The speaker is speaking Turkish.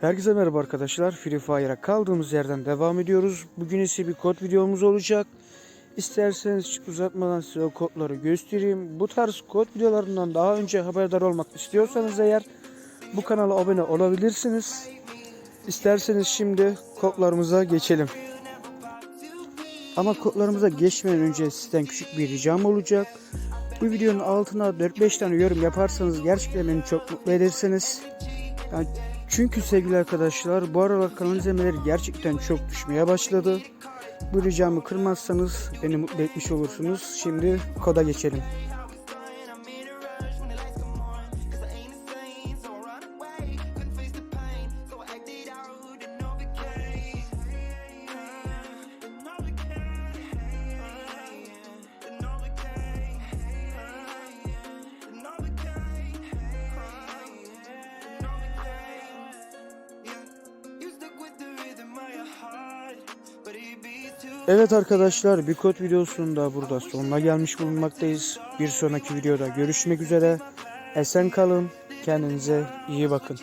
Herkese merhaba arkadaşlar. Free Fire'a kaldığımız yerden devam ediyoruz. Bugün ise bir kod videomuz olacak. İsterseniz hiç uzatmadan size o kodları göstereyim. Bu tarz kod videolarından daha önce haberdar olmak istiyorsanız eğer bu kanala abone olabilirsiniz. İsterseniz şimdi kodlarımıza geçelim. Ama kodlarımıza geçmeden önce sizden küçük bir ricam olacak. Bu videonun altına 4-5 tane yorum yaparsanız gerçekten beni çok mutlu edersiniz. Yani çünkü sevgili arkadaşlar bu aralar kanal izlemeleri gerçekten çok düşmeye başladı. Bu ricamı kırmazsanız beni mutlu etmiş olursunuz. Şimdi koda geçelim. Evet arkadaşlar bir kod videosunda burada sonuna gelmiş bulunmaktayız. Bir sonraki videoda görüşmek üzere. Esen kalın. Kendinize iyi bakın.